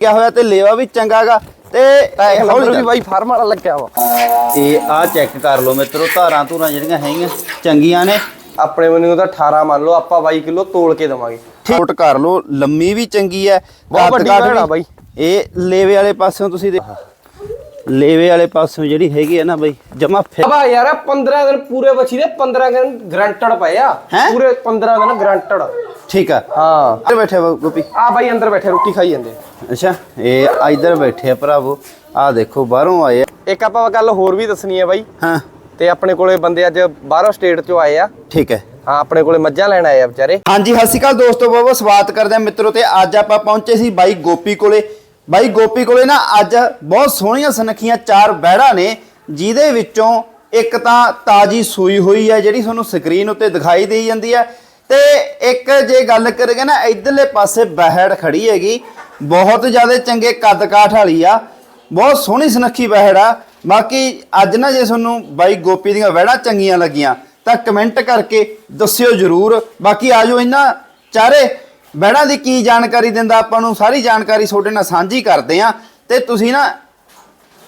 ਕਿਆ ਹੋਇਆ ਤੇ ਲੇਵਾ ਵੀ ਚੰਗਾਗਾ ਤੇ ਹੌਲੀ ਵੀ ਬਾਈ ਫਾਰਮ ਵਾਲਾ ਲੱਗਿਆ ਵਾ ਇਹ ਆ ਚੈੱਕ ਕਰ ਲਓ ਮਿੱਤਰੋ ਧਾਰਾਂ ਧੂਰਾਂ ਜਿਹੜੀਆਂ ਹੈਗੀਆਂ ਚੰਗੀਆਂ ਨੇ ਆਪਣੇ ਮੈਨੂੰ ਤਾਂ 18 ਮੰਨ ਲਓ ਆਪਾਂ 22 ਕਿਲੋ ਤੋਲ ਕੇ ਦਵਾਂਗੇ ਨੋਟ ਕਰ ਲਓ ਲੰਮੀ ਵੀ ਚੰਗੀ ਹੈ ਬਹੁਤ ਵੱਡੀ ਭੈਣ। ਬਾਈ। ਇਹ ਲੇਵੇ ਵਾਲੇ ਪਾਸਿਓਂ ਤੁਸੀਂ ਲੇਵੇ ਵਾਲੇ ਪਾਸਿਓਂ ਜਿਹੜੀ ਹੈਗੀ ਹੈ ਨਾ ਬਈ ਜਮਾ ਅਬਾ ਯਾਰ 15 ਦਿਨ ਪੂਰੇ ਬੱਚੀ ਦੇ 15 ਦਿਨ ਗਰੰਟਡ ਪਏ ਆ? ਪੂਰੇ 15 ਦਿਨ ਗਰੰਟਡ ਠੀਕ ਆ। ਹਾਂ। ਇੱਧਰ ਬੈਠੇ ਗੋਪੀ। ਆ ਬਾਈ ਅੰਦਰ ਬੈਠੇ ਰੋਟੀ ਖਾਈ ਜਾਂਦੇ। ਅੱਛਾ ਇਹ ਇੱਧਰ ਬੈਠੇ ਆ ਭਰਾਵੋ। ਆ ਦੇਖੋ ਬਾਹਰੋਂ ਆਏ ਆ। ਇੱਕ ਆਪਾਂ ਗੱਲ ਹੋਰ ਵੀ ਦੱਸਣੀ ਹੈ ਬਾਈ। ਹਾਂ। ਤੇ ਆਪਣੇ ਕੋਲੇ ਬੰਦੇ ਅੱਜ ਬਾਹਰੋਂ ਸਟੇਟ ਚੋਂ ਆਏ ਆ। ਠੀਕ ਹੈ। ਹਾਂ ਆਪਣੇ ਕੋਲੇ ਮੱਝਾਂ ਲੈਣ ਆਏ ਆ ਵਿਚਾਰੇ। ਹਾਂਜੀ ਸਤਿ ਸ਼੍ਰੀ ਅਕਾਲ ਦੋਸਤੋ ਬਹੁਤ ਬਹੁਤ ਸਵਾਗਤ ਕਰਦੇ ਹਾਂ ਮਿੱਤਰੋ ਤੇ ਅੱਜ ਆਪਾਂ ਪਹੁੰਚੇ ਸੀ ਬਾਈ ਗੋਪੀ ਕੋਲੇ। ਬਾਈ ਗੋਪੀ ਕੋਲੇ ਨਾ ਅੱਜ ਬਹੁਤ ਸੋਹਣੀਆਂ ਸੁਨੱਖੀਆਂ ਚਾਰ ਬਹਿੜਾ ਨੇ ਜਿਹਦੇ ਵਿੱਚੋਂ ਇੱਕ ਤਾਂ ਤਾਜੀ ਸੂਈ ਹੋਈ ਹੈ ਜਿਹੜੀ ਤੁਹਾਨੂੰ ਸਕਰੀਨ ਉੱਤੇ ਦਿਖਾਈ ਦੇਈ ਜਾਂਦੀ ਹੈ ਤੇ ਇੱਕ ਜੇ ਗੱਲ ਕਰੀਏ ਨਾ, ਇਧਰਲੇ ਪਾਸੇ ਬਹਿੜ ਖੜੀ ਹੈਗੀ। ਬਹੁਤ ਜ਼ਿਆਦਾ ਚੰਗੇ ਕੱਦ ਕਾਠ ਵਾਲੀ ਆ। ਬਹੁਤ ਸੋਹਣੀ ਸੁਨੱਖੀ ਬਹਿੜ ਆ। ਬਾਕੀ ਅੱਜ ਨਾ ਜੇ ਤੁਹਾਨੂੰ ਬਾਈ ਗੋਪੀ ਦੀਆਂ ਵਹਿੜਾਂ ਚੰਗੀਆਂ ਲੱਗੀਆਂ, ਤਾਂ ਕਮੈਂਟ ਕਰਕੇ ਦੱਸਿਓ ਜਰੂਰ। ਬਾਕੀ ਆਜੋ ਇਹਨਾਂ ਚਾਰੇ ਵਹਿੜਾਂ ਦੀ ਕੀ ਜਾਣਕਾਰੀ ਦਿੰਦਾ, ਆਪਾਂ ਨੂੰ ਸਾਰੀ ਜਾਣਕਾਰੀ ਤੁਹਾਡੇ ਨਾਲ ਸਾਂਝੀ ਕਰਦੇ ਆ। ਤੇ ਤੁਸੀਂ ਨਾ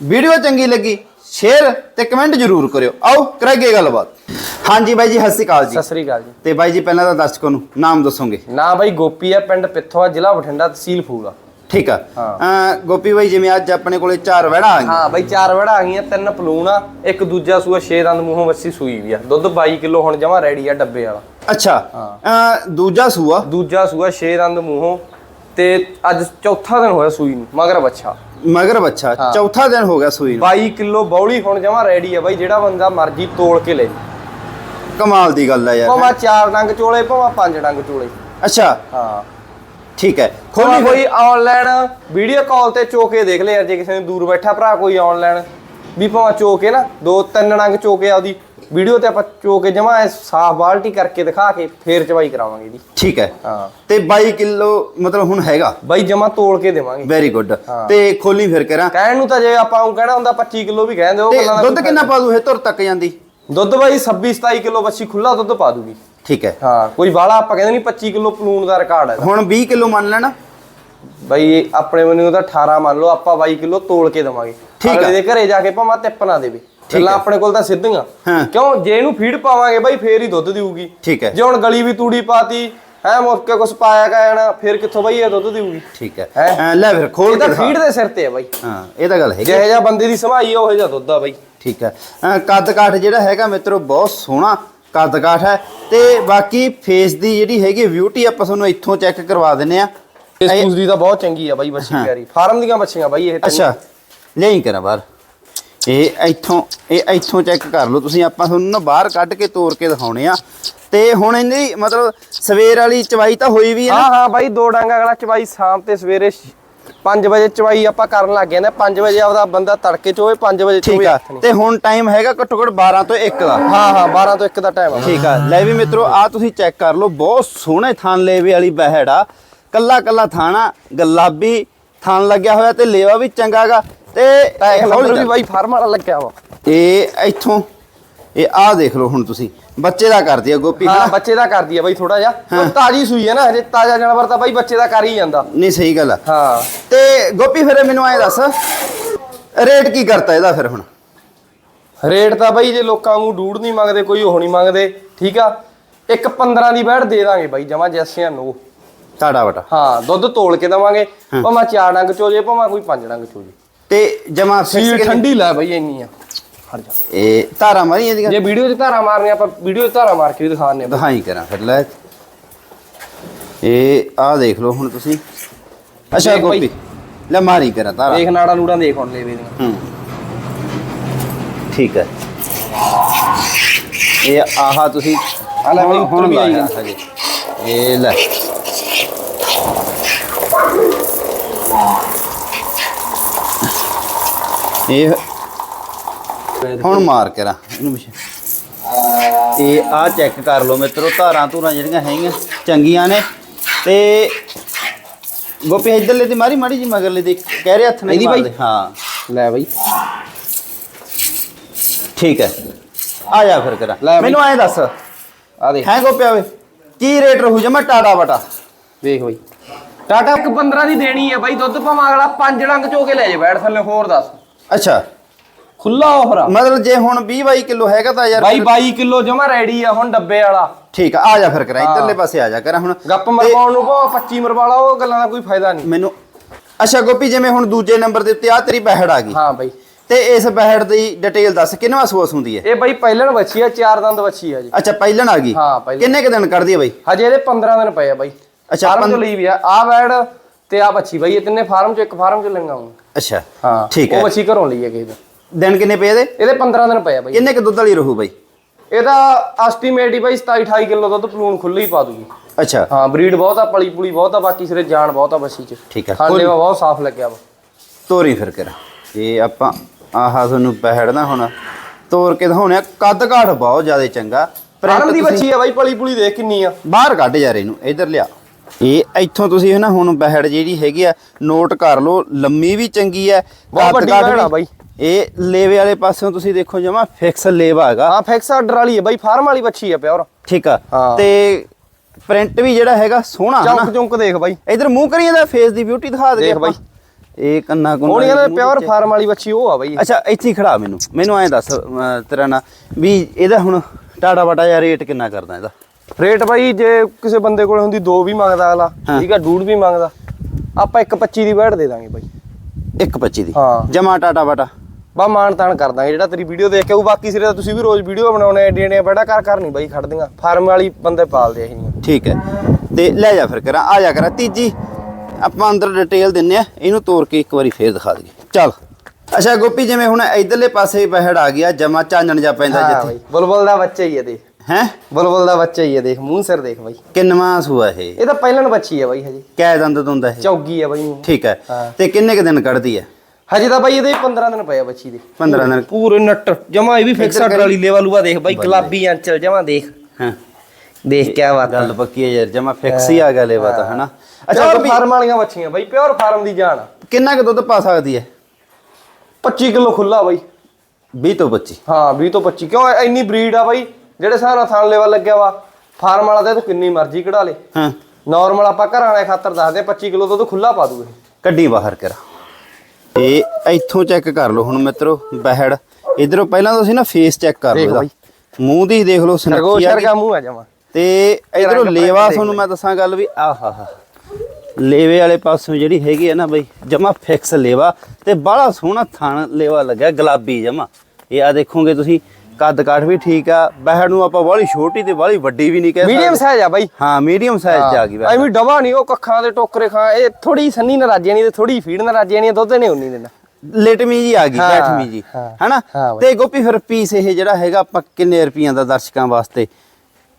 ਵੀਡੀਓ ਚੰਗੀ ਲੱਗੀ, ਸ਼ੇਅਰ ਤੇ ਕਮੈਂਟ ਜਰੂਰ ਕਰਿਓ। ਆਓ ਕਰਾਂਗੇ ਗੱਲਬਾਤ। ਹਾਂਜੀ ਬਾਈ ਜੀ ਸਤਿ ਸ਼੍ਰੀ ਅਕਾਲ ਜੀ। ਸਤਿ ਸ੍ਰੀ ਅਕਾਲ ਜੀ। ਤੇ ਬਾਈ ਜੀ ਪਹਿਲਾਂ ਤਾਂ ਦਰਸ਼ਕਾਂ ਨੂੰ ਨਾਮ ਦੱਸੋਗੇ? ਨਾ ਬਾਈ ਗੋਪੀ ਆ ਪਿੰਡ ਪਿੱਥੋਆ ਜ਼ਿਲ੍ਹਾ ਬਠਿੰਡਾ ਤਹਿਸੀਲ ਫੂਲ। ਆ ਠੀਕ ਆ। ਹਾਂ। ਅਮ ਗੋਪੀ ਬਾਈ ਜਿਵੇਂ ਅੱਜ ਆਪਣੇ ਕੋਲੇ ਚਾਰ ਵਹਿੜਾਂ ਆ ਗਈਆਂ। ਹਾਂ ਬਾਈ ਚਾਰ ਵੜਾ ਆ ਗਈਆਂ ਤਿੰਨ ਪਲੂਣ ਆ ਇੱਕ ਦੂਜਾ ਸੂਆ ਛੇ ਦੰਦ ਮੂੰਹੋਂ ਵੱਸੀ ਸੂਈ ਵੀ ਆ। ਦੁੱਧ 22 ਕਿਲੋ ਹੁਣ ਜਮਾ ਰੈਡੀ ਆ ਡੱਬੇ ਵਾਲਾ। ਅੱਛਾ। ਅਮ ਦੂਜਾ ਸੂਆ? ਦੂਜਾ ਸੂਆ ਛੇ ਦੰਦ ਮੂੰਹੋਂ ਤੇ ਅੱਜ ਚੌਥਾ ਦਿਨ ਹੋਇਆ ਸੂਈ ਨੂੰ ਮਗਰ ਬੱਚਾ ਮਗਰ ਬੱਚਾ। ਚੌਥਾ ਦਿਨ ਹੋ ਗਿਆ ਸੂਈ ਨੂੰ। 22 ਕਿਲੋ ਬੌਲੀ ਹੁਣ ਜਮਾ ਰੈਡੀ ਆ ਬਾਈ ਜਿਹੜਾ ਬੰਦਾ ਮਰਜ਼ੀ ਤੋਲ ਕੇ ਲੈ ਜੇ ਕਮਾਲ ਦੀ ਗੱਲ ਆ ਯਾਰ ਭਾਵੇਂ ਚਾਰ ਡੰਗ ਚੋਲੇ ਭਾਵੇਂ ਪੰਜ ਡੰਗ ਚੋਲੇ। ਅੱਛਾ। ਹਾਂ। ਠੀਕ ਹੈ ਖੋਲੀ ਕੋਈ ਆਨਲਾਈਨ ਵੀਡੀਓ ਕਾਲ ਤੇ ਚੋਕੇ ਦੇਖ ਲੈ ਯਾਰ ਜੇ ਕਿਸੇ ਨੂੰ ਦੂਰ ਬੈਠਾ ਭਰਾ ਕੋਈ ਆਨਲਾਈਨ ਵੀ ਭਾਵੇਂ ਚੋਕੇ ਨਾ ਦੋ ਤਿੰਨ ਡੰਗ ਚੋਕੇ ਆਪਦੀ ਵੀਡੀਓ ਤੇ ਆਪਾਂ ਚੋਕੇ ਜਮਾ ਸਾਫ਼ ਬਾਲਟੀ ਕਰਕੇ ਦਿਖਾ ਕੇ ਫੇਰ ਚਵਾਈ ਕਰਾਵਾਂਗੇ ਇਹਦੀ। ਠੀਕ ਹੈ। ਹਾਂ। ਤੇ 22 ਕਿਲੋ ਮਤਲਬ ਹੁਣ ਹੈਗਾ? ਬਾਈ ਜਮਾ ਤੋਲ ਕੇ ਦੇਵਾਂਗੇ। ਵੈਰੀ ਗੁੱਡ ਹਾਂ। ਤੇ ਖੋਲੀ ਫਿਰ ਕਰਾਂ। ਕਹਿਣ ਨੂੰ ਤਾਂ ਜੇ ਆਪਾਂ ਉਹ ਕਹਿਣਾ ਹੁੰਦਾ 25 ਕਿਲੋ ਵੀ ਕਹਿੰਦੇ ਉਹ ਤੇ ਗੱਲਾਂ ਦਾ ਦੁੱਧ ਕਿੰਨਾ ਪਾ ਦੂ ਇਹ ਤੁਰ ਤੱਕ ਜਾਂਦੀ? ਦੁੱਧ ਬਾਈ 26 27 ਕਿਲੋ ਬੱਚੀ ਖੁੱਲਾ ਦੁੱਧ ਪਾ ਦੂਗੀ। ਠੀਕ ਹੈ। ਹਾਂ ਕੋਈ ਬਾਲਾ ਆਪਾਂ ਕਹਿੰਦੇ ਨਹੀਂ 25 ਕਿਲੋ ਪਲੂਣ ਦਾ ਰਿਕਾਰਡ ਹੈ। ਹੁਣ 20 ਕਿਲੋ ਮੰਨ ਲੈਣਾ। ਬਾਈ ਆਪਣੇ ਮੈਨੂੰ ਤਾਂ 18 ਮੰਨ ਲਓ ਆਪਾਂ 22 ਕਿਲੋ ਤੋਲ ਕੇ ਦਵਾਂਗੇ। ਠੀਕ। ਅਗਲੇ ਦੇ ਘਰੇ ਜਾ ਕੇ ਭਾਵੇਂ ਟਿੱਪ ਨਾ ਦੇਵੇ। ਗੱਲਾਂ ਆਪਣੇ ਕੋਲ ਤਾਂ ਸਿੱਧੀਆਂ। ਹਾਂ। ਕਿਉਂ? ਜੇ ਇਹਨੂੰ ਫੀਡ ਪਾਵਾਂਗੇ ਬਾਈ ਫੇਰ ਹੀ ਦੁੱਧ ਦੇਊਗੀ। ਠੀਕ ਹੈ। ਜੇ ਹੁਣ ਗਲੀ ਵੀ ਤੂੜੀ ਪਾਤੀ ਹੈ ਮੁੱਕ ਕੁਛ ਪਾਇਆ ਕਹਿਣਾ ਫੇਰ ਕਿੱਥੋਂ ਬਾਈ ਇਹ ਦੁੱਧ ਦੇਊਗੀ? ਠੀਕ ਹੈ। ਹੈਂ? ਲੈ ਫਿਰ ਖੋਲ ਕੇ। ਫੀਡ ਦੇ ਸਿਰ ਤੇ ਹੈ ਬਾਈ। ਹਾਂ ਇਹ ਤਾਂ ਗੱਲ ਹੈਗੀ। ਜਿਹੇ ਜਿਹਾ ਬੰਦੇ ਦੀ ਸਮਾਈ ਉਹ ਜਿਹਾ ਦੁੱਧ ਆ ਬਾਈ। ਠੀਕ ਹੈ। ਕੱਦ ਕਾਠ ਜਿਹੜਾ ਹੈਗਾ ਮਿੱਤਰੋ ਬਹੁਤ ਸੋਹਣਾ ਕੱਦ ਕਾਠ ਹੈ। ਤੇ ਬਾਕੀ ਫੇਸ ਦੀ ਜਿਹੜੀ ਹੈਗੀ ਬਿਊਟੀ ਆਪਾਂ ਤੁਹਾਨੂੰ ਇੱਥੋਂ ਚੈੱਕ ਕਰਵਾ ਦਿੰਨੇ ਆ ਇਸ ਫੂਸ ਦੀ ਤਾਂ ਬਹੁਤ ਚੰਗੀ ਆ ਬਾਈ ਬੱਚੀ ਪਿਆਰੀ। ਫਾਰਮ ਦੀਆਂ ਬੱਚੀਆਂ ਬਾਈ ਇਹ। ਅੱਛਾ। ਲਿਆਈ ਕਰਾਂ ਬਾਹਰ। ਇਹ ਇੱਥੋਂ ਇਹ ਇੱਥੋਂ ਚੈੱਕ ਕਰ ਲਓ। ਤੁਸੀਂ ਆਪਾਂ ਤੁਹਾਨੂੰ ਨਾ ਬਾਹਰ ਕੱਢ ਕੇ ਤੋੜ ਕੇ ਦਿਖਾਉਣੇ ਆ। ਤੇ ਹੁਣ ਇਹਦੀ ਮਤਲਬ ਸਵੇਰ ਵਾਲੀ ਚਵਾਈ ਤਾਂ ਹੋਈ ਵੀ ਹੈ ਹਾਂ ਹਾਂ ਬਾਈ ਦੋ ਡਾਂਗਾ ਅਗਲਾ ਚਵਾਈ ਸ਼ਾਮ ਤੇ ਸਵੇਰੇ 5 ਵਜੇ ਚਵਾਈ ਆਪਾਂ ਕਰਨ ਲੱਗ ਗਏ ਨੇ। 5 ਵਜੇ ਆਪਦਾ ਬੰਦਾ ਤੜਕੇ ਚੋਵੇ 5 ਵਜੇ ਠੀਕ ਚੋਵੇ ਆ ਤੇ ਹੁਣ ਟਾਈਮ ਹੈਗਾ ਘੱਟੋ ਘੱਟ 12 ਤੋਂ 1 ਦਾ। ਹਾਂ ਹਾਂ 12 ਤੋਂ 1 ਦਾ ਟਾਈਮ ਆ। ਠੀਕ ਆ। ਲੈ ਵੀ ਮਿੱਤਰੋ ਆ ਤੁਸੀਂ ਚੈੱਕ ਕਰ ਲਓ। ਬਹੁਤ ਸੋਹਣੇ ਥਾਨ ਲੇਵੇ ਵਾਲੀ ਬਹਿੜ ਆ। ਕੱਲਾ ਕੱਲਾ ਥਾਣਾ ਗੁਲਾਬੀ ਥਾਨ ਲੱਗਿਆ ਹੋਇਆ ਤੇ ਲੇਵਾ ਵੀ ਚੰਗਾਗਾ ਤੇ ਹੌਲੀ ਵੀ। ਬਾਈ ਫਾਰਮ ਵਾਲਾ ਲੱਗਿਆ ਵਾ। ਇਹ ਇੱਥੋਂ ਇਹ ਆ ਦੇਖ ਲਓ ਹੁਣ ਤੁਸੀਂ। ਬੱਚੇ ਦਾ ਕਰਦੀ ਆ ਗੋਪੀ ਹਾਂ? ਬੱਚੇ ਦਾ ਕਰਦੀ ਆ ਬਾਈ ਥੋੜਾ ਜਿਹਾ। ਤਾਜੀ ਸੂਈ ਹੈ ਨਾ ਹਜੇ ਤਾਜ਼ਾ ਜਾਨਵਰ ਤਾਂ ਬਾਈ ਬੱਚੇ ਦਾ ਕਰ ਹੀ ਜਾਂਦਾ। ਨਹੀਂ ਸਹੀ ਗੱਲ ਆ। ਹਾਂ। ਤੇ ਗੋਪੀ ਫਿਰ ਮੈਨੂੰ ਐ ਦੱਸ ਰੇਟ ਕੀ ਕਰਤਾ ਇਹਦਾ ਫਿਰ ਹੁਣ? ਰੇਟ ਤਾਂ ਬਾਈ ਜੇ ਲੋਕਾਂ ਨੂੰ ਡੂੜ ਨਹੀਂ ਮੰਗਦੇ ਕੋਈ ਉਹ ਨਹੀਂ ਮੰਗਦੇ ਠੀਕ ਆ? ਇੱਕ 15 ਦੀ ਬੈਠ ਦੇ ਦਾਂਗੇ ਬਾਈ ਜਮਾ ਜੈਸਿਆਂ ਨੂੰ। ਤੁਹਾਡਾ ਬਟਾ ਹਾਂ ਦੁੱਧ ਤੋਲ ਕੇ ਦਵਾਂਗੇ। ਭਾਵੇਂ ਚਾਰ ਡੰਗ ਚੋ ਜੇ ਭਾਵੇਂ ਕੋਈ ਪੰਜ ਡੰਗ ਚੋ ਜੇ ਤੇ ਜਮਾ ਸੀਲ ਠੰਡੀ ਲੈ ਬਾਈ ਇੰਨੀ ਆ। ਹਟ ਜਾ। ਇਹ ਧਾਰਾ ਮਾਰੀ ਇਹਦੀਆਂ? ਜੇ ਵੀਡੀਓ 'ਚ ਧਾਰਾ ਮਾਰਨੇ ਆਪਾਂ ਵੀਡੀਓ 'ਚ ਧਾਰਾ ਮਾਰ ਕੇ ਵੀ ਆ ਦਿਖਾਈ ਕਰਾਂ ਫਿਰ ਲੈ। ਇਹ ਆ ਦੇਖ ਲਓ ਹੁਣ ਤੁਸੀਂ। ਅੱਛਾ। ਗੋਪੀ। ਲੈ ਮਾਰੀ ਕਰਾਂ ਧਾਰਾ। ਦੇਖ ਨਾੜਾ ਨੂੜਾ ਦੇਖ ਹੁਣ ਲੈਵੇ ਦੀਆਂ। ਹੂੰ। ਠੀਕ ਹੈ। ਇਹ ਆਹਾ ਤੁਸੀਂ ਲੈ ਹੁਣ- ਵੀ ਆਈ ਹਜੇ। ਇਹ ਲੈ। ਇਹ ਹੁਣ ਮਾਰ ਕੇ ਰਾ ਇਹਨੂੰ ਪਿੱਛੇ। ਇਹ ਆ ਚੈੱਕ ਕਰ ਲਓ ਮਿੱਤਰੋ ਧਾਰਾਂ ਧੂਰਾਂ ਜਿਹੜੀਆਂ ਹੈਗੀਆਂ ਚੰਗੀਆਂ ਨੇ। ਤੇ ਗੋਪੀ ਇਧਰਲੇ ਦੀ ਮਾਰੀ ਮਾੜੀ ਜੀ ਮਗਰਲੇ ਦੀ ਕਹਿ ਰਹੇ ਹੱਥ ਨਹੀਂ? ਮਾਰਦੇ ਹਾਂ। ਲੈ ਬਾਈ। ਠੀਕ ਹੈ। ਆ ਜਾ ਫਿਰ ਕਰਾਂ। ਮੈਨੂੰ ਐਂ ਦੱਸ। ਆ ਦੇਖ। ਹੈ ਗੋਪਿਆ ਵੇ ਕੀ ਰੇਟ ਰਹੂ ਜਮਾ ਟਾਟਾ ਬਟਾ? ਵੇਖ ਬਾਈ। ਟਾਟਾ ਇੱਕ 15 ਦੀ ਦੇਣੀ ਆ ਬਾਈ ਦੁੱਧ ਭਾਵੇਂ ਅਗਲਾ ਪੰਜ ਡੰਗ ਚੋ ਕੇ ਲੈ ਜਾ ਬੈਠ ਥੱਲੇ ਹੋਰ ਦੱਸ। ਅੱਛਾ। ਖੁੱਲਾ ਆਫਰ ਆ। ਮਤਲਬ ਜੇ ਹੁਣ 20 22 ਕਿਲੋ ਹੈਗਾ ਤਾਂ ਯਾਰ ਬਾਈ 22 ਕਿਲੋ ਜਮਾ ਰੈਡੀ ਆ ਹੁਣ ਡੱਬੇ ਵਾਲਾ। ਠੀਕ ਆ ਆ ਜਾ ਫਿਰ ਕਰਾਂ ਇਧਰਲੇ ਪਾਸੇ ਆ ਜਾ ਕਰਾਂ ਹੁਣ। ਗੱਪ ਤੇ ਮਰਵਾਉਣ ਨੂੰ ਭਾਵੇਂ 25 ਮਰਵਾਲਾ ਉਹ ਗੱਲਾਂ ਦਾ ਕੋਈ ਫਾਇਦਾ ਨਹੀਂ। ਮੈਨੂੰ ਅੱਛਾ ਗੋਪੀ ਜਿਵੇਂ ਹੁਣ ਦੂਜੇ ਨੰਬਰ ਦੇ ਉੱਤੇ ਆ ਤੇਰੀ ਬਹਿੜ ਆ ਗਈ। ਹਾਂ ਬਾਈ। ਤੇ ਇਸ ਬਹਿੜ ਦੀ ਡਿਟੇਲ ਦੱਸ ਕਿੰਨਵਾ ਸੂਸ ਹੁੰਦੀ ਹੈ? ਇਹ ਬਾਈ ਪਹਿਲਣ ਵੱਛੀ ਆ ਚਾਰ ਦੰਦ ਵੱਛੀ ਆ ਜੀ। ਅੱਛਾ ਪਹਿਲਣ ਆ ਗਈ। ਹਾਂ, ਪਹਿਲਣ। ਕਿੰਨੇ ਕ ਦਿਨ ਕੱਢਦੀ ਹੈ ਬਾਈ? ਹਜੇ ਇਹਦੇ 15 ਦਿਨ ਪਏ ਆ ਬਾਈ। ਅੱਛਾ, ਫਾਰਮ ਚ ਲਈ ਵੀ ਆ ਆ ਬੈਡ ਤੇ ਆ ਵੱਛੀ ਬਾਈ ਇਹ ਤਿੰਨੇ ਫਾਰਮ ਚ ਇੱਕ ਫਾਰਮ ਚ ਲੰਗਾ ਹੂੰ ਅੱਛਾ। ਹਾਂ। ਠੀਕ ਹੈ। ਉਹ ਵੱਛੀ ਘਰੋਂ ਲਈ ਹੈ ਕਿਸੇ ਦਾ ਦਿਨ ਕਿੰਨੇ ਪਏ ਇਹਦੇ? ਇਹਦੇ 15 ਦਿਨ ਪਏ ਆ ਬਾਈ। ਕਿੰਨੇ ਕ ਦੁੱਧ ਵਾਲੀ ਰਹੂ ਬਾਈ? ਇਹਦਾ ਐਸਟੀਮੇਟ ਹੀ ਬਾਈ 27 28 ਕਿਲੋ ਦੁੱਧ ਪਲੂਣ ਖੁੱਲੀ ਪਾ ਦੂਗੀ। ਅੱਛਾ। ਹਾਂ ਬਰੀਡ ਬਹੁਤ ਆ ਪਲੀ ਪੁਲੀ ਬਹੁਤ ਆ ਬਾਕੀ ਸਿਰੇ ਜਾਨ ਬਹੁਤ ਆ ਬੱਸੀ ਚ। ਠੀਕ ਆ। ਖਾਂਦੇ ਵਾ ਬਹੁਤ ਸਾਫ਼ ਲੱਗਿਆ ਵਾ। ਤੋਰੀ ਫਿਰ ਕਰਾਂ। ਇਹ ਆਪਾਂ ਆਹਾ ਤੁਹਾਨੂੰ ਬਹਿੜ ਨਾ ਹੁਣ। ਤੋਰ ਕੇ ਦਿਖਾਉਣੇ ਆ। ਕੱਦ ਘਾਟ ਬਹੁਤ ਜ਼ਿਆਦਾ ਚੰਗਾ। print ਦੀ ਬੱਚੀ ਆ ਬਾਈ ਪਲੀ ਪੁਲੀ ਦੇਖ ਕਿੰਨੀ ਆ। ਬਾਹਰ ਕੱਢ ਯਾਰ ਇਹਨੂੰ। ਇਧਰ ਲਿਆ। ਇਹ ਇੱਥੋਂ ਤੁਸੀਂ ਨਾ ਹੁਣ ਬਹਿੜ ਜਿਹੜੀ ਹੈਗੀ ਆ ਨੋਟ ਕਰ ਲਓ ਲੰਮੀ ਵੀ ਚੰਗੀ ਹੈ ਬਹੁਤ ਵੱਡੀ ਬਹਿੜ ਆ ਬਾਈ। ਇਹ ਲੇਵੇ ਵਾਲੇ ਪਾਸਿਓਂ ਤੁਸੀਂ ਦੇਖੋ ਜਮਾ ਫਿਕਸ ਲੇਵਾ ਹੈਗਾ। ਹਾਂ ਫਿਕਸ ਆਰਡਰ ਵਾਲੀ ਹੈ ਬਾਈ ਫਾਰਮ ਵਾਲੀ ਬੱਚੀ ਆ ਪਿਓਰ। ਠੀਕ ਆ। ਤੇ ਪ੍ਰਿੰਟ ਵੀ ਜਿਹੜਾ ਹੈਗਾ ਸੋਹਣਾ ਚੌਂਕ ਚੌਂਕ ਦੇਖ ਬਾਈ। ਇਧਰ ਮੂੰਹ ਕਰੀ ਇਹਦਾ ਫੇਸ ਦੀ ਬਿਊਟੀ ਦਿਖਾ ਦੇ ਦੇਖ ਬਾਈ। ਇਹ ਕੰਨਾ ਕੁੰਨਾ ਹੁਣ ਮੂੰਹ ਪਿਓਰ। ਫਾਰਮ ਵਾਲੀ ਬੱਚੀ ਉਹ ਆ ਬਾਈ। ਅੱਛਾ ਇੱਥੇ ਖੜਾ ਮੈਨੂੰ। ਮੈਨੂੰ ਐਂ ਦੱਸ ਤੇਰਾ ਨਾ। ਵੀ ਇਹਦਾ ਹੁਣ ਟਾਟਾ ਬਾਟਾ ਜਾਂ ਰੇਟ ਕਿੰਨਾ ਕਰਦਾ ਇਹਦਾ? ਰੇਟ ਬਾਈ ਜੇ ਕਿਸੇ ਬੰਦੇ ਕੋਲ ਹੁੰਦੀ ਦੋ ਵੀ ਮੰਗਦਾ ਅਗਲਾ। ਠੀਕ ਆ ਡੂਡ ਵੀ ਮੰਗਦਾ ਆਪਾਂ 1.25 ਦੀ ਬੈਠ ਦੇ ਦਾਂਗੇ ਬਾਈ। 125 ਦੀ? ਹਾਂ। ਜਮਾ ਟਾਟਾ ਬਾਟਾ। ਬਾ ਮਾਨ ਤਾਨ ਕਰ ਦਾਂਗੇ ਜਿਹੜਾ ਤੇਰੀ ਵੀਡੀਓ ਦੇਖ ਕੇ ਉਹ ਬਾਕੀ ਸਿਰੇ ਤਾਂ ਤੁਸੀਂ ਵੀ ਰੋਜ਼ ਵੀਡੀਓ ਬਣਾਉਣੇ ਏਡੀਆਂ ਏਡੀਆਂ ਬੜਾ ਕਰ ਕਰ ਨਹੀਂ ਬਾਈ ਖੜਦੀਆਂ ਫਾਰਮ ਵਾਲੀ ਬੰਦੇ ਪਾਲਦੇ ਇਹ ਠੀਕ ਹੈ। ਤੇ ਲੈ ਜਾ ਫਿਰ ਕਰਾਂ ਆ ਜਾ ਕਰਾਂ। ਤੀਜੀ ਆਪਾਂ ਅੰਦਰ ਡਿਟੇਲ ਦਿੰਨੇ ਆ ਇਹਨੂੰ ਤੋੜ ਕੇ ਇੱਕ ਵਾਰੀ ਫੇਰ ਦਿਖਾ ਦਈਏ। ਚੱਲ। ਅੱਛਾ ਗੋਪੀ ਜਿਵੇਂ ਹੁਣ ਇਧਰਲੇ ਪਾਸੇ ਬਹਿੜ ਆ ਗਿਆ ਜਮਾ ਚਾਨਣ ਜਾ ਪੈਂਦਾ ਜਿੱਥੇ। ਬੁਲਬੁਲ ਦਾ ਬੱਚਾ ਹੀ ਹੈ ਦੇਖ ਹੈ? ਬੁਲਬੁਲ ਦਾ ਬੱਚਾ ਹੀ ਹੈ ਦੇਖ ਮੂੰਹ ਸਿਰ ਦੇਖ ਬਾਈ। ਕਿੰਨਵਾਂ ਸੂਆ ਇਹ? ਇਹ ਤਾਂ ਪਹਿਲਣ ਬੱਚੀ ਹੈ ਬਾਈ ਹਜੇ। ਕੈ ਦੰਦ ਦੁੰਦਾ ਇਹ। ਚੌਗੀ ਹੈ ਬਾਈ ਮੂੰਹ। ਠੀਕ ਹੈ ਹਾਂ। ਤੇ ਕਿੰਨੇ ਕ ਦਿਨ ਕੱਢਦੀ ਹੈ ਹਜੇ ਤਾਂ ਬਾਈ ਇਹਦੇ 15 ਦਿਨ ਪਏ ਆ ਬੱਚੀ ਦੇ। 15 ਦਿਨ। ਪੂਰੇ ਨੱਟ। ਜਮਾ ਇਹ ਵੀ ਫਿਕਸ ਆਰਡਰ ਵਾਲੀ ਲੈਵਲ ਲੂਆ ਦੇਖ ਬਾਈ। ਗੁਲਾਬੀ ਅੰਚਲ ਜਮਾ ਦੇਖ। ਹਾਂ। ਦੇਖ ਕਿਆ ਬਾਤ ਗੱਲ ਪੱਕੀ ਹੈ ਯਾਰ ਜਮਾ ਫਿਕਸ ਹੀ। ਆ ਗਿਆ ਲੇਵਾ ਤਾਂ ਹਨਾ? ਅੱਛਾ ਗੋਪੀ, ਫਾਰਮ ਵਾਲੀਆਂ ਬੱਚੀਆਂ ਬਾਈ ਪਿਓਰ ਫਾਰਮ ਦੀ ਜਾਨ ਕਿੰਨਾ ਕ ਦੁੱਧ ਪਾ ਸਕਦੀ ਹੈ 25 ਕਿਲੋ ਖੁੱਲਾ ਬਾਈ। 20 ਤੋਂ 25 ਹਾਂ 20 ਤੋਂ 25 ਕਿਉਂ ਇੰਨੀ ਬਰੀਡ ਆ ਬਾਈ। ਜਿਹੜੇ ਨਾਲ ਥਣ ਲੈਵਲ ਲੱਗਿਆ ਵਾ ਫਾਰਮ ਵਾਲਾ ਤੇ ਤੂੰ ਕਿੰਨੀ ਮਰਜ਼ੀ ਕਢਾ ਲੇ। ਹਾਂ। ਨਾਰਮਲ ਆਪਾਂ ਘਰਾਂ ਵਾਲੇ ਖਾਤਰ ਦੱਸਦੇ 25 ਕਿਲੋ ਦੁੱਧ ਖੁੱਲਾ ਪਾ ਦੂਗੇ ਕੱਢੀ ਬਾਹਰ ਕਰ। ਇਹ ਇੱਥੋਂ ਚੈੱਕ ਕਰ ਲਓ ਹੁਣ ਮਿੱਤਰੋ ਬਹਿੜ। ਇਧਰੋਂ ਪਹਿਲਾਂ ਤੁਸੀਂ ਨਾ ਫੇਸ ਚੈੱਕ ਕਰ ਲਓ ਇਹਦਾ। ਮੂੰਹ ਦੀ ਦੇਖ ਲਓ ਸੁਨੱਖੀ ਆ ਮੂੰਹ ਆ ਜਾਵਾ ਤੇ ਇਧਰੋਂ ਲੇਵਾ ਤੁਹਾਨੂੰ। ਮੈਂ ਦੱਸਾਂ ਗੱਲ ਵੀ ਆਹਾਹਾ ਲੇਵੇ ਵਾਲੇ ਪਾਸੋਂ ਜਿਹੜੀ ਹੈਗੀ ਹੈ ਨਾ ਬਈ ਜਮਾ ਫਿਕਸ ਲੇਵਾ। ਤੇ ਬੜਾ ਸੋਹਣਾ ਥਣ ਲੇਵਾ ਲੱਗਿਆ ਗੁਲਾਬੀ ਜਮਾ। ਇਹ ਆ ਦੇਖੋਗੇ ਤੁਸੀਂ ਕੱਦ ਕਾਠ ਵੀ ਠੀਕ ਆ ਬਹਿੜ ਨੂੰ ਆਪਾਂ ਬਾਹਲੀ ਛੋਟੀ ਤੇ ਬਾਹਲੀ ਵੱਡੀ ਵੀ ਨਹੀਂ ਕਹਿ ਮੀਡੀਅਮ। ਸਾਈਜ਼ ਆ ਬਾਈ। ਹਾਂ ਮੀਡੀਅਮ ਸਾਈਜ਼ ਚ ਆ ਗਈ ਬਹਿੜ। ਐਵੇਂ ਡਬਾ ਨਹੀਂ ਉਹ ਕੱਖਾਂ ਦੇ ਟੋਕਰੇ ਖਾ ਇਹ ਥੋੜੀ ਸੰਨੀ ਨਰਾਜੇ ਨਹੀਂ ਤੇ ਥੋੜੀ ਫੀਡ ਨਰਾਜੇ ਨਹੀਂ ਦੁੱਧ ਨੇ ਉਨੀ ਦੇਣਾ ਲੇਟਮੀ ਜੀ ਆ ਗਈ ਬੈਠਮੀ ਜੀ ਹਨਾ? ਬਾਈ। ਤੇ ਗੋਪੀ ਫਿਰ ਪੀਸ ਇਹ ਜਿਹੜਾ ਹੈਗਾ ਆਪਾਂ ਕਿੰਨੇ ਰੁਪਈਆਂ ਦਾ ਦਰਸ਼ਕਾਂ ਵਾਸਤੇ?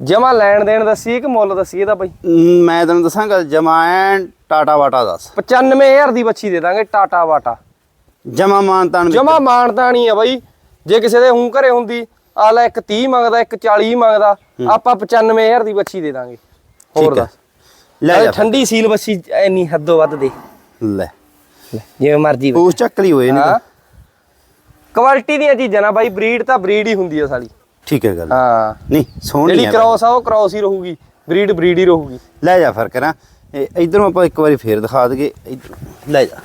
ਜਮਾ ਲੈਣ ਦੇਣ ਦੱਸੀ ਕਿ ਮੁੱਲ ਦੱਸੀ ਇਹਦਾ ਬਾਈ? ਮ, ਤੈਨੂੰ ਦੱਸਾਂਗਾ ਜਮਾਇਨ ਟਾਟਾ ਵਾਟਾ ਦੱਸ। 95000 ਦੀ ਬੱਚੀ ਦੇ ਦਾਂਗੇ ਟਾਟਾ ਵਾਟਾ। ਜਮਾ ਮਾਨਤਾਨ ਵਿੱਚ- ਜਮਾ ਮਾਨਤਾ ਨਹੀਂ ਆ ਬਾਈ। ਜੇ ਕਿਸੇ ਦੇ ਹੂੰ ਘਰੇ ਹੁੰਦੀ ਆ ਲੈ ਇੱਕ 30 ਮੰਗਦਾ ਇੱਕ 40 ਮੰਗਦਾ ਆਪਾਂ 95000 ਦੀ ਬੱਚੀ ਦੇ ਦਾਂਗੇ। ਹੋਰ ਦੱਸ। ਲੈ ਠੰਡੀ ਸੀਲ ਬੱਚੀ ਇੰਨੀ ਹੱਦੋਂ ਵੱਧ ਦੇ। ਲੈ। ਜਿਵੇਂ ਮਰਜ਼ੀ ਪੂਛ ਚੱਕਲੀ ਹੋਏ ਨਹੀਂ ਕੁਆਲਿਟੀ ਦੀਆਂ ਚੀਜ਼ਾਂ ਨਾ ਬਾਈ ਬਰੀਡ ਤਾਂ ਬਰੀਡ ਹੀ ਹੁੰਦੀ ਆ ਸਾਲੀ। ਠੀਕ ਹੈ ਗੱਲ। ਹਾਂ। ਨਹੀਂ ਸੋਹਣੀ ਜਿਹੜੀ ਕ੍ਰਾਸ ਆ ਉਹ ਕ੍ਰਾਸ ਹੀ ਰਹੂਗੀ। ਬਰੀਡ ਬਰੀਡ ਹੀ ਰਹੂਗੀ। ਲੈ ਜਾ ਫਿਰ ਕਰਾਂ। ਇਧਰੋਂ ਆਪਾਂ ਇੱਕ ਵਾਰੀ ਫੇਰ ਦਿਖਾ ਦਈਏ। ਲੈ ਜਾ।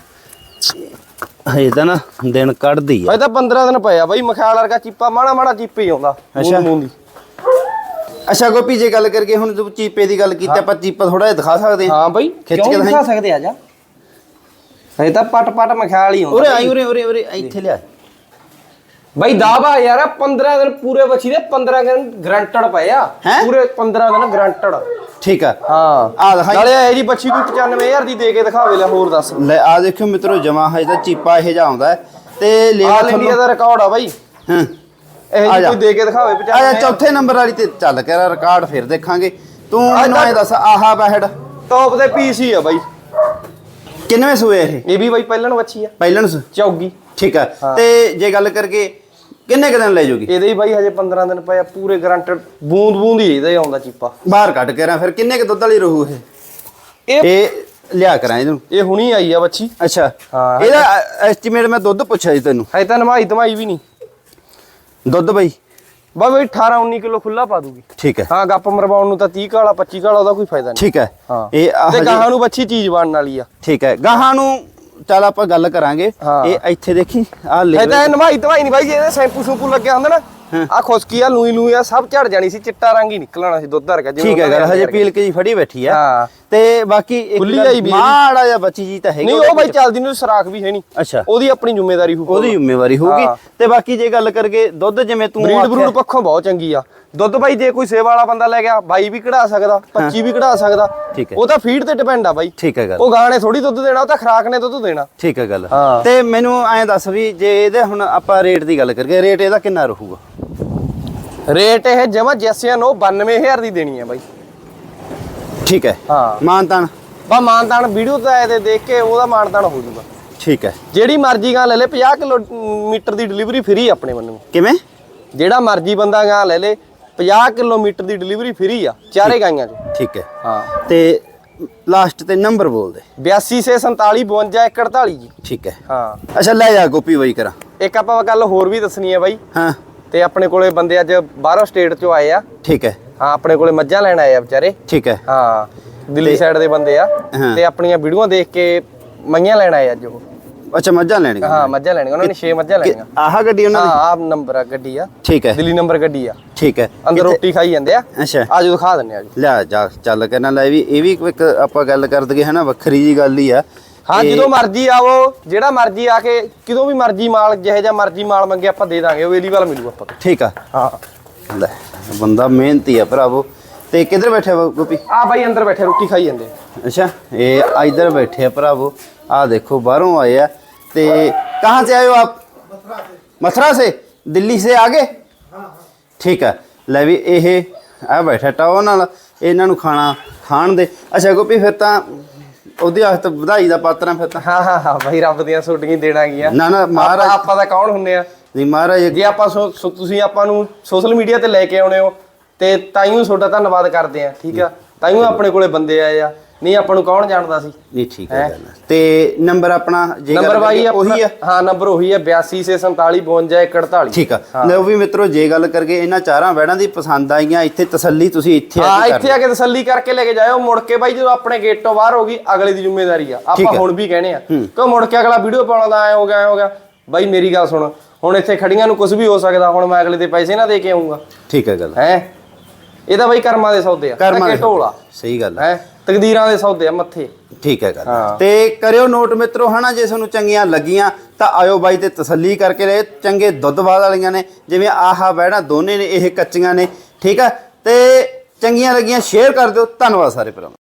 ਹਜੇ ਤਾਂ ਨਾ ਦਿਨ ਕੱਢਦੀ ਆ। ਤਾਂ 15 ਦਿਨ ਪਏ ਆ ਬਾਈ ਮਖਿਆਲ ਵਰਗਾ ਚੀਪਾ ਮਾੜਾ ਮਾੜਾ ਚੀਪੇ ਹੀ ਆਉਂਦਾ ਅੱਛਾ। ਮੂੰਹ ਮੂੰਹ ਦੀ। ਅੱਛਾ ਗੋਪੀ ਜੇ ਗੱਲ ਕਰਕੇ ਹੁਣ ਤੂੰ ਚੀਪੇ ਦੀ ਗੱਲ ਕੀਤੀ ਆਪਾਂ ਚੀਪਾ ਥੋੜਾ ਜਿਹਾ ਦਿਖਾ ਸਕਦੇ ਹਾਂ। ਹਾਂ ਬਾਈ ਖਿੱਚ ਕੇ। ਦਿਖਾ ਸਕਦੇ ਆ ਜਾ। ਅਜੇ ਤਾਂ ਪਟ ਪਟ ਮਖਿਆਲ ਹੀ ਆਉਂਦਾ। ਉਰੇ ਆਈ ਉਰੇ ਉਰੇ ਉਰੇ ਇੱਥੇ ਲਿਆ। ਬਾਈ ਦਾਵਾ ਯਾਰ 15 ਦਿਨ ਪੂਰੇ ਬੱਚੀ ਦੇ 15 ਦਿਨ ਗਰੰਟਡ ਪਏ ਆ। ਹੈਂ? ਪੂਰੇ 15 ਦਿਨ ਗਰੰਟਡ ਠੀਕ ਆ। ਹਾਂ। ਆ ਦਿਖਾਈ। ਨਾਲੇ ਇਹ ਜੀ ਬੱਚੀ ਕੋਈ 95000 ਦੀ ਦੇ ਕੇ ਦਿਖਾਵੇ ਲੈ ਹੋਰ ਦੱਸ। ਲੈ ਆ ਦੇਖਿਓ ਮਿੱਤਰੋ ਜਮਾ ਹੈ ਤਾਂ ਚੀਪਾ ਇਹ ਜਾ ਆਉਂਦਾ ਹੈ। ਤੇ ਲੇਵਾ ਆਲ ਇੰਡੀਆ ਦਾ ਰਿਕਾਰਡ ਆ ਬਾਈ। ਹਾਂ। ਇਹ ਆ ਜੀ। ਜਾ। ਕੋਈ ਦੇ ਕੇ ਦਿਖਾਵੇ ਆ ਜਾ 95 ਚੌਥੇ ਨੰਬਰ ਵਾਲੀ ਤੇ ਚੱਲ ਕੇ ਰਿਕਾਰਡ ਫਿਰ ਦੇਖਾਂਗੇ। ਤੂੰ ਮੈਨੂੰ ਐ ਦੱਸ ਆਹਾ ਬਹਿੜ ਟੌਪ ਦੇ ਪੀਸ ਹੀ ਆ ਬਾਈ। ਕਿੰਨਵੇਂ ਸੂਏ ਇਹ? ਇਹ ਵੀ ਬਾਈ ਪਹਿਲਣ ਬੱਚੀ ਆ। ਪਹਿਲਣ ਸੂ ਚੌਗੀ। ਠੀਕ ਆ। ਤੇ ਜੇ ਗੱਲ ਕਰਕੇ ਕਿੰਨੇ ਕੁ ਦਿਨ ਲੈ ਜੂਗੀ? ਇਹਦੇ ਹੀ ਬਾਈ ਹਜੇ 15 ਦਿਨ ਪਏ ਆ ਪੂਰੇ ਗਰੰਟਡ ਬੂੰਦ ਬੂੰਦ ਹੀ ਇਹਦਾ ਹੀ ਆਉਂਦਾ ਚੀਪਾ। ਬਾਹਰ ਕੱਢ ਕੇ ਰਾਂ ਫਿਰ ਕਿੰਨੇ ਕੁ ਦੁੱਧ ਵਾਲੀ ਰਹੂ ਇਹ? ਇਹ ਇਹ ਲਿਆ ਕਰਾਂ ਇਹਨੂੰ। ਇਹ ਹੁਣੀ ਆਈ ਆ ਬੱਚੀ। ਅੱਛਾ। ਹਾਂ। ਇਹਦਾ ਐਸਟੀਮੇਟ ਮੈਂ ਦੁੱਧ ਪੁੱਛਿਆ ਜੀ ਤੈਨੂੰ। ਹਜੇ ਤਾਂ ਨਮਾਈ ਧਮਾਈ ਵੀ ਨਹੀਂ। ਦੁੱਧ ਬਈ? ਬਾ ਬਈ 18 19 ਕਿਲੋ ਖੁੱਲਾ ਪਾ ਦੂਗੀ। ਠੀਕ ਹੈ। ਹਾਂ ਗੱਪ ਮਰਵਾਉਣ ਨੂੰ ਤਾਂ 30 ਕਾਲਾ 25 ਕਾਲਾ ਉਹਦਾ ਕੋਈ ਫਾਇਦਾ ਨਹੀਂ। ਠੀਕ ਹੈ। ਹਾਂ। ਇਹ ਆਹ ਤੇ ਜੀ- ਗਾਹਾਂ ਨੂੰ ਬੱਚੀ ਚੀਜ਼ ਬਣਨ ਵਾਲੀ ਆ। ਠੀਕ ਹੈ। ਗਾਹਾਂ ਨੂੰ ਚੱਲ ਆਪਾਂ ਗੱਲ ਕਰਾਂਗੇ। ਹਾਂ। ਇਹ ਇੱਥੇ ਦੇਖੀ ਆ ਲੈ ਇਹ ਨਵਾਈ ਧਵਾਈ ਨਹੀਂ ਬਾਈ ਇਹਦੇ ਸ਼ੈਂਪੂ ਸ਼ੂਪੂ ਲੱਗਿਆ ਹੁੰਦਾ ਨਾ। ਆ ਖੁਸਕੀ ਆ ਲੂਈ ਲੂਈ ਆ ਸਭ ਝੜ ਜਾਣੀ ਸੀ ਚਿੱਟਾ ਰੰਗ ਹੀ ਨਿਕਲਣਾ ਸੀ ਦੁੱਧ ਵਰਗਾ ਜਿਵੇਂ ਠੀਕ ਹੈ ਉਹਨਾਂ ਗੱਲ ਹਜੇ। ਪੀਲ ਕੇ ਜੀ ਫੜੀ ਬੈਠੀ ਆ ਹਾਂ। ਤੇ ਬਾਕੀ ਇੱਕ ਖੁੱਲੀ ਗੱਲ ਆਈ ਵੀ ਇਹਦੀ। ਮਾੜਾ ਜਿਹਾ ਬੱਚੀ ਜੀ ਤਾਂ ਹੈਗੀ ਨਹੀਂ ਉਹ ਬਾਈ ਚੱਲਦੀ ਨੂੰ ਸਰਾਖ ਵੀ ਹੈ ਨਹੀਂ। ਅੱਛਾ। ਉਹਦੀ ਆਪਣੀ ਜ਼ਿੰਮੇਵਾਰੀ ਹੋਊ ਉਹਦੀ ਜ਼ਿੰਮੇਵਾਰੀ ਹੋਊਗੀ। ਤੇ ਬਾਕੀ ਜੇ ਗੱਲ ਕਰਕੇ ਦੁੱਧ ਜਿਵੇਂ ਤੂੰ ਬਰੀਡ ਬਰੂਡ ਪੱਖੋਂ ਬਹੁਤ ਚੰਗੀ ਆ। ਦੁੱਧ ਬਾਈ ਜੇ ਕੋਈ ਸੇਵਾ ਵਾਲਾ ਬੰਦਾ ਲੈ ਗਿਆ ਬਾਈ ਵੀ ਕਢਾ ਸਕਦਾ 25 ਵੀ ਕਢਾ ਸਕਦਾ। ਉਹ ਤਾਂ ਫੀਡ ਤੇ ਡਿਪੈਂਡ ਆ ਬਾਈ। ਠੀਕ ਹੈ ਗੱਲ। ਉਹ ਗਾਣੇ ਥੋੜੀ ਦੁੱਧ ਦੇਣਾ ਉਹ ਤਾਂ ਖਰਾਕ ਨੇ ਦੁੱਧ ਦੇਣਾ। ਠੀਕ ਹੈ ਗੱਲ। ਤੇ ਮੈਨੂੰ ਐਂ ਦੱਸ ਵੀ ਜੇ ਇਹਦੇ ਹੁਣ ਆਪਾਂ ਰੇਟ ਦੀ ਗੱਲ ਕਰੀਏ ਰੇਟ ਇਹਦਾ ਕਿੰਨਾ ਰਹੂਗਾ? ਰੇਟ ਇਹ ਜਮਾ ਜੈਸਿਆਂ ਨੂੰ 92000 ਦੀ ਦੇਣੀ ਹੈ ਬਾਈ। ਠੀਕ ਹੈ। ਹਾਂ। ਮਾਨਤਾਨ। ਬਾ ਮਾਨਤਾਨ ਵੀਡੀਓ ਤੇ ਤੇ ਦੇਖ ਕੇ ਉਹਦਾ ਮਾਨਤਾਨ ਹੋ ਜਾਊਗਾ। ਠੀਕ ਹੈ। ਜਿਹੜੀ ਮਰਜ਼ੀ ਗਾਂ ਲੈ ਲੈ 50 ਕਿਲੋਮੀਟਰ ਦੀ ਡਿਲੀਵਰੀ ਫ੍ਰੀ ਆਪਣੇ ਵੱਲੋਂ। ਕਿਵੇਂ? ਜਿਹੜਾ ਮਰਜ਼ੀ ਬੰਦਾ ਗਾਂ ਲੈ ਲੈ 50 ਕਿਲੋਮੀਟਰ ਦੀ ਡਿਲੀਵਰੀ ਫ੍ਰੀ ਆ ਚਾਰੇ ਗਾਈਆਂ ਚ। ਠੀਕ ਹੈ। ਹਾਂ। ਤੇ ਲਾਸਟ ਤੇ ਨੰਬਰ ਬੋਲ ਦੇ 82 ਸੇ 47 52 148 ਜੀ। ਠੀਕ ਹੈ। ਹਾਂ। ਅੱਛਾ ਲੈ ਜਾ ਗੋਪੀ ਬਾਈ ਕਰਾਂ। ਇੱਕ ਆਪਾਂ ਗੱਲ ਹੋਰ ਵੀ ਦੱਸਣੀ ਹੈ ਬਾਈ। ਹਾਂ। ਤੇ ਆਪਣੇ ਕੋਲੇ ਬੰਦੇ ਅੱਜ ਬਾਹਰੋਂ ਸਟੇਟ ਚੋਂ ਆਏ ਆ। ਠੀਕ ਹੈ। ਹਾਂ ਆਪਣੇ ਕੋਲੇ ਮੱਝਾਂ ਲੈਣ ਆਏ ਆ ਵਿਚਾਰੇ। ਠੀਕ ਹੈ। ਹਾਂ ਦਿੱਲੀ ਸਾਈਡ ਦੇ ਬੰਦੇ ਆ। ਹਾਂ। ਤੇ ਆਪਣੀਆਂ ਵੀਡੀਓ ਦੇਖ ਕੇ ਮਈਆਂ ਲੈਣ ਆਏ ਅੱਜ ਉਹ। ਅੱਛਾ ਮੱਝਾਂ ਲੈਣੀਆਂ। ਹਾਂ ਮੱਝਾਂ ਲੈਣੀਆਂ ਉਹਨਾਂ ਨੇ 6 ਮੱਝਾਂ ਕਿ- ਲੈਣੀਆਂ। ਆਹ ਗੱਡੀ ਉਹਨਾਂ ਹਾਂ ਦੀ ਆਹ ਨੰਬਰ ਆ ਗੱਡੀ ਆ। ਠੀਕ ਹੈ। ਦਿੱਲੀ ਨੰਬਰ ਗੱਡੀ ਆ। ਠੀਕ ਹੈ। ਅੰਦਰ ਕਿੱਥੇ- ਰੋਟੀ ਖਾਈ ਜਾਂਦੇ ਆ। ਅੱਛਾ। ਆਜੋ ਦਿਖਾ ਦਿੰਨੇ ਆ ਜੀ। ਲੈ ਜਾ ਚੱਲ ਕੇ ਨਾ ਲੈ ਵੀ ਇਹ ਵੀ ਇੱਕ ਆਪਾਂ ਗੱਲ ਕਰ ਦਈਏ ਹਨਾ ਵੱਖਰੀ ਜੀ ਗੱਲ ਹੀ ਆ। ਹਾਂ ਤੇ- ਜਦੋਂ ਮਰਜ਼ੀ ਆਵੋ ਜਿਹੜਾ ਮਰਜ਼ੀ ਆ ਕੇ ਕਿਦੋਂ ਵੀ ਮਰਜ਼ੀ ਮਾਲ ਜਿਹੇ ਜਿਹਾ ਮਰਜ਼ੀ ਮਾਲ ਮੰਗੇ ਆਪਾਂ ਦੇ ਦਾਂਗੇ ਉਹ ਵੇਲੀ ਵਾਲਾ ਮਿਲੂ ਆਪਾਂ। ਠੀਕ ਆ। ਹਾਂ। ਲੈ ਬੰਦਾ ਮਿਹਨਤੀ ਆ ਭਰਾਵੋ ਤੇ ਕਿੱਧਰ ਬੈਠੇ ਵਾ ਗੋਪੀ ਆ ਬਾਈ ਅੰਦਰ ਬੈਠੇ ਰੋਟੀ ਖਾਈ ਜਾਂਦੇ अच्छा ये इधर बैठे हैं भरावो आ देखो बाहरों आए हैं ते कहाँ से आए हो आप मथुरा से दिल्ली से आगे ਠੀਕ ਹੈ ਲੈ ਵੀ ਇਹ ਆ ਬੈਠਾ ਟਾਓ ਨਾਲ ਇਹਨਾਂ ਨੂੰ ਖਾਣਾ ਖਾਣ ਦੇ ਅੱਛਾ ਗੋਪੀ ਫਿਰ ਤਾਂ ਉਹਦੀ ਹੱਥ ਵਧਾਈ ਦਾ ਪਾਤਰਾਂ ਫਿਰ ਤਾਂ ਹਾਂ ਹਾਂ ਹਾਂ ਬਾਈ ਰੱਬ ਦੀਆਂ ਛੁੱਟੀਆਂ ਦੇਣਾ ਗੀਆਂ ਨਾ ਨਾ ਮਹਾਰਾਜ ਆਪਾਂ ਤਾਂ ਕੌਣ ਹੁੰਨੇ ਆ ਨਹੀਂ ਮਹਾਰਾਜ ਜੇ ਆਪਾਂ ਸੋ- ਸੋ- ਤੁਸੀਂ ਆਪਾਂ ਨੂੰ ਸੋਸ਼ਲ ਮੀਡੀਆ ਤੇ ਲੈ ਕੇ ਆਉਣੇ ਹੋ ਤੇ ਤਾਈਓ ਤੁਹਾਡਾ ਧੰਨਵਾਦ ਕਰਦੇ ਆ ਠੀਕ ਆ? ਤਾਈਓ ਆਪਣੇ ਕੋਲੇ ਬੰਦੇ ਆਏ ਆ। ਨਹੀਂ ਆਪਾਂ ਨੂੰ ਕੌਣ ਜਾਣਦਾ ਸੀ? ਨਹੀਂ ਠੀਕ ਹੈ? ਗੱਲ ਤੇ ਨੰਬਰ ਆਪਣਾ ਜੇ ਗੱਲ ਨੰਬਰ ਬਾਈ ਕਰੀਏ ਉਹੀ ਆ? ਹਾਂ ਨੰਬਰ ਉਹੀ ਆ 82 ਸੇ 47 52 148 ਠੀਕ ਆ। ਲਓ ਵੀ ਮਿੱਤਰੋ ਜੇ ਗੱਲ ਕਰਕੇ ਇਹਨਾਂ ਚਾਰਾਂ ਵੈੜਾਂ ਦੀ ਪਸੰਦ ਆਈਆਂ ਇੱਥੇ ਤਸੱਲੀ ਤੁਸੀਂ ਇੱਥੇ ਆ ਹਾਂ ਕੇ ਕਰ ਇੱਥੇ ਆ ਕੇ ਤਸੱਲੀ ਕਰਕੇ ਲੈ ਕੇ ਜਾਇਓ। ਮੁੜ ਕੇ ਬਾਈ ਜਦੋਂ ਆਪਣੇ ਗੇਟ ਤੋਂ ਬਾਹਰ ਹੋ ਗਈ ਅਗਲੇ ਦੀ ਜ਼ਿੰਮੇਵਾਰੀ ਆ। ਠੀਕ ਆਪਾਂ ਹੈ। ਹੁਣ ਵੀ ਕਹਿੰਦੇ ਆ। ਕਿਉਂ ਮੁੜ ਕੇ ਅਗਲਾ ਵੀਡੀਓ ਪਾਉਣਾ ਦਾ ਐ ਹੋ ਗਿਆ ਐ ਹੋ ਗਿਆ ਬਾਈ ਮੇਰੀ ਗੱਲ ਸੁਣ। ਹੁਣ ਇੱਥੇ ਖੜੀਆਂ ਨੂੰ ਕੁਝ ਵੀ ਹੋ ਸਕਦਾ ਹੁਣ ਮੈਂ ਅਗਲੇ ਦੇ ਪੈਸੇ ਨਾ ਦੇ ਕੇ ਆਉਂਗਾ ਠੀਕ ਹੈ ਗੱਲ। ਹੈ? ਇਹ ਤਾਂ ਬਾਈ ਕਰਮਾਂ ਦੇ ਸੌਦੇ ਆ ਕਰਮਾਂ ਦੇ- ਢੋਲਾ। ਸਹੀ ਗੱਲ ਹੈ? ਤਕਦੀਰਾਂ ਦੇ ਸੌਦੇ ਆ ਮੱਥੇ। ਠੀਕ ਹੈ ਗੱਲ। ਤੇ ਕਰਿਓ ਨੋਟ ਮਿੱਤਰੋ ਹਨਾ ਜੇ ਤੁਹਾਨੂੰ ਚੰਗੀਆਂ ਲੱਗੀਆਂ ਤਾਂ ਆਇਓ ਬਾਈ ਤੇ ਤਸੱਲੀ ਕਰਕੇ ਲੈ ਚੰਗੇ ਦੁੱਧ ਬਾਦ ਵਾਲੀਆਂ ਨੇ ਜਿਵੇਂ ਆਹਾ ਬੈੜਾ ਦੋਨੇ ਨੇ ਇਹ ਕੱਚੀਆਂ ਨੇ। ਠੀਕ ਹੈ ਤੇ ਚੰਗੀਆਂ ਲੱਗੀਆਂ ਸ਼ੇਅਰ ਕਰ ਦਿਓ। ਧੰਨਵਾਦ ਸਾਰੇ ਭਰਾ